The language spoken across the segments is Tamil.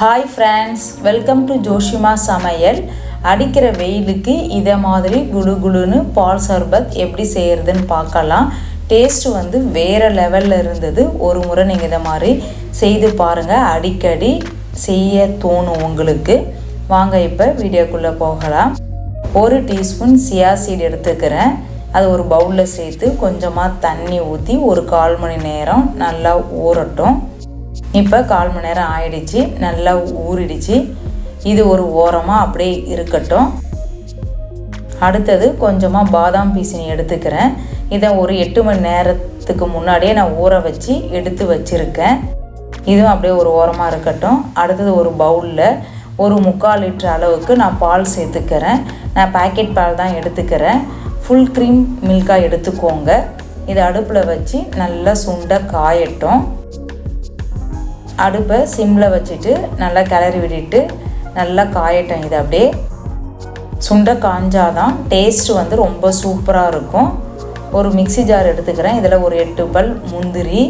Hi friends welcome to Joshima சமையல் அடிக்கிற வெயிலுக்கு இதை மாதிரி குடு குடுன்னு பால் சர்பத் எப்படி செய்கிறதுன்னு பார்க்கலாம். டேஸ்ட்டு வந்து வேறு லெவலில் இருந்தது. ஒரு முறை நீங்கள் இதை மாதிரி செய்து பாருங்கள் அடிக்கடி செய்ய தோணும் உங்களுக்கு. வாங்க இப்போ வீடியோக்குள்ளே போகலாம். ஒரு டீஸ்பூன் சியா சீட் எடுத்துக்கிறேன். அது ஒரு பவுலில் சேர்த்து கொஞ்சமாக தண்ணி ஊற்றி ஒரு கால் மணி நேரம் நல்லா ஊறட்டும். இப்போ கால் மணி நேரம் ஆயிடுச்சு நல்லா ஊறிடுச்சு. இது ஒரு ஓரமாக அப்படியே இருக்கட்டும். அடுத்தது கொஞ்சமாக பாதாம் பீசினி எடுத்துக்கிறேன். இதை ஒரு எட்டு மணி நேரத்துக்கு முன்னாடியே நான் ஊற வச்சு எடுத்து வச்சுருக்கேன். இதுவும் அப்படியே ஒரு ஓரமாக இருக்கட்டும். அடுத்தது ஒரு பவுலில் ஒரு முக்கால் லிட்டர் அளவுக்கு நான் பால் சேர்த்துக்கிறேன். நான் பேக்கெட் பால் தான் எடுத்துக்கிறேன். ஃபுல் க்ரீம் மில்காக எடுத்துக்கோங்க. இதை அடுப்பில் வச்சு நல்லா சுண்ட காயட்டும். அடுப்பை சிம்மில் வச்சுட்டு நல்லா கிளறி விட்டுட்டு நல்லா காயட்டும். இது அப்படியே சுண்டை காஞ்சாதான் டேஸ்ட் வந்து ரொம்ப சூப்பராக இருக்கும். ஒரு மிக்சி ஜார் எடுத்துக்கிறேன். இதில் ஒரு எட்டு பல் முந்திரி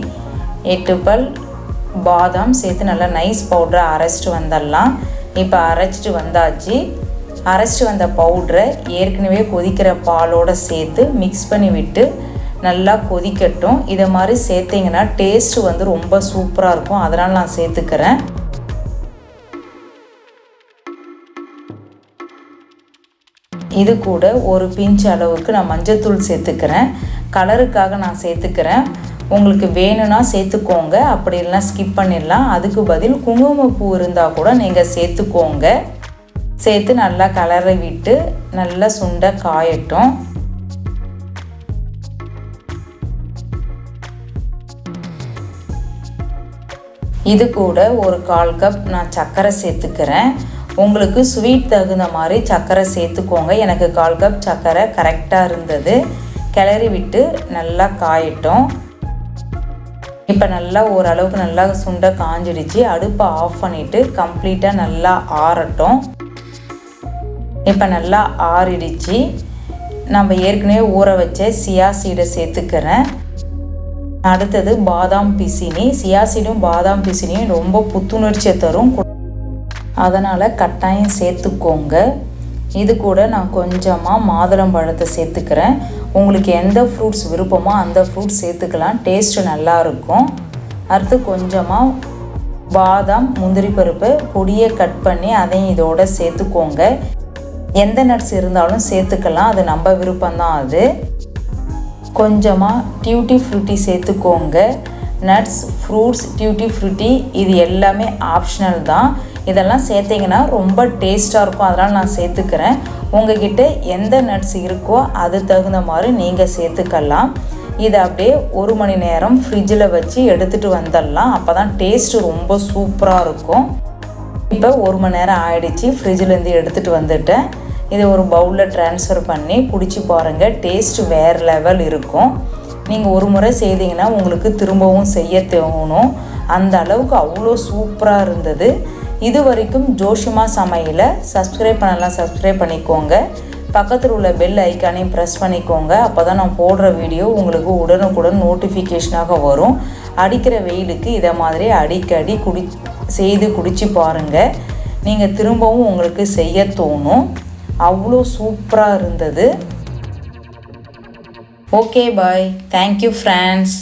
எட்டு பல் பாதாம் சேர்த்து நல்லா நைஸ் பவுடரை அரைச்சிட்டு வந்துடலாம் இப்போ அரைச்சிட்டு வந்தாச்சு. அரைச்சிட்டு வந்த பவுட்ரை ஏற்கனவே கொதிக்கிற பாலோடு சேர்த்து மிக்ஸ் பண்ணி விட்டு நல்லா கொதிக்கட்டும். இதை மாதிரி சேர்த்திங்கன்னா டேஸ்ட்டு வந்து ரொம்ப சூப்பராக இருக்கும். அதனால் நான் சேர்த்துக்கிறேன். இது கூட ஒரு பிஞ்ச் அளவுக்கு நான் மஞ்சத்தூள் சேர்த்துக்கிறேன். கலருக்காக நான் சேர்த்துக்கிறேன். உங்களுக்கு வேணும்னா சேர்த்துக்கோங்க. அப்படி இல்லைனா ஸ்கிப் பண்ணிடலாம். அதுக்கு பதில் குங்குமப்பூ இருந்தால் கூட நீங்கள் சேர்த்துக்கோங்க. சேர்த்து நல்லா கலரை விட்டு நல்லா சுண்ட காயட்டும். இது கூட ஒரு கால் கப் நான் சர்க்கரை சேர்த்துக்கிறேன். உங்களுக்கு ஸ்வீட் தகுந்த மாதிரி சர்க்கரை சேர்த்துக்கோங்க. எனக்கு கால் கப் சர்க்கரை கரெக்டாக இருந்தது. கிளறி விட்டு நல்லா காயட்டும். இப்போ நல்லா ஓரளவுக்கு நல்லா சுண்டை காஞ்சிடுச்சு. அடுப்பை ஆஃப் பண்ணிவிட்டு கம்ப்ளீட்டாக நல்லா ஆறட்டும். இப்போ நல்லா ஆறிடுச்சு. நம்ம ஏற்கனவே ஊற வச்ச சியா சீடை சேர்த்துக்கிறேன். அடுத்தது பாதாம் பிசினி சியாசிடும் பாதாம் பிசினியும் ரொம்ப புத்துணர்ச்சியை தரும். அதனால் கட்டாயம் சேர்த்துக்கோங்க. இது கூட நான் கொஞ்சமாக மாதுளம்பழத்தை சேர்த்துக்கிறேன். உங்களுக்கு எந்த ஃப்ரூட்ஸ் விருப்பமோ அந்த ஃப்ரூட்ஸ் சேர்த்துக்கலாம். டேஸ்ட்டு நல்லாயிருக்கும் அடுத்து கொஞ்சமாக பாதாம் முந்திரி பருப்பு பொடியை கட் பண்ணி அதையும் இதோட சேர்த்துக்கோங்க. எந்த நட்ஸ் இருந்தாலும் சேர்த்துக்கலாம். அது நம்ம விருப்பம்தான் அது. கொஞ்சமாக டியூட்டி ஃப்ரூட்டி சேர்த்துக்கோங்க. நட்ஸ் ஃப்ரூட்ஸ் டியூட்டி ஃப்ரூட்டி இது எல்லாமே ஆப்ஷனல் தான். இதெல்லாம் சேர்த்திங்கன்னா ரொம்ப டேஸ்ட்டாக இருக்கும். அதெல்லாம் நான் சேர்த்துக்கிறேன். உங்ககிட்ட எந்த நட்ஸ் இருக்கோ அது தகுந்த மாதிரி நீங்கள் சேர்த்துக்கலாம். இதை அப்படியே ஒரு மணி நேரம் ஃப்ரிட்ஜில் வச்சு எடுத்துகிட்டு வந்துடலாம். அப்போ தான் டேஸ்ட்டு ரொம்ப சூப்பராக இருக்கும். இப்போ ஒரு மணி நேரம் ஆயிடுச்சு. ஃப்ரிட்ஜிலேருந்து எடுத்துகிட்டு வந்துட்டேன். இதை ஒரு பவுலில் ட்ரான்ஸ்ஃபர் பண்ணி பிடிச்சி பாருங்கள் டேஸ்ட் வேறு லெவல் இருக்கும். நீங்கள் ஒரு முறை செய்தீங்கன்னா உங்களுக்கு திரும்பவும் செய்ய தோணும். அந்த அளவுக்கு அவ்வளோ சூப்பராக இருந்தது. இது வரைக்கும் ஜோஷிமா சமையலை சப்ஸ்கிரைப் பண்ணலாம் சப்ஸ்கிரைப் பண்ணிக்கோங்க. பக்கத்தில் உள்ள பெல் ஐக்கானையும் ப்ரெஸ் பண்ணிக்கோங்க. அப்போ தான் நான் போடுற வீடியோ உங்களுக்கு உடனுக்குடன் நோட்டிஃபிகேஷனாக வரும். அடிக்கிற வெயிலுக்கு இதை மாதிரி அடிக்கடி குடி செய்து குடித்து பாருங்கள் நீங்கள் திரும்பவும் உங்களுக்கு செய்ய தோணும். அவ்வளோ சூப்பராக இருந்தது. Okay bye thank you France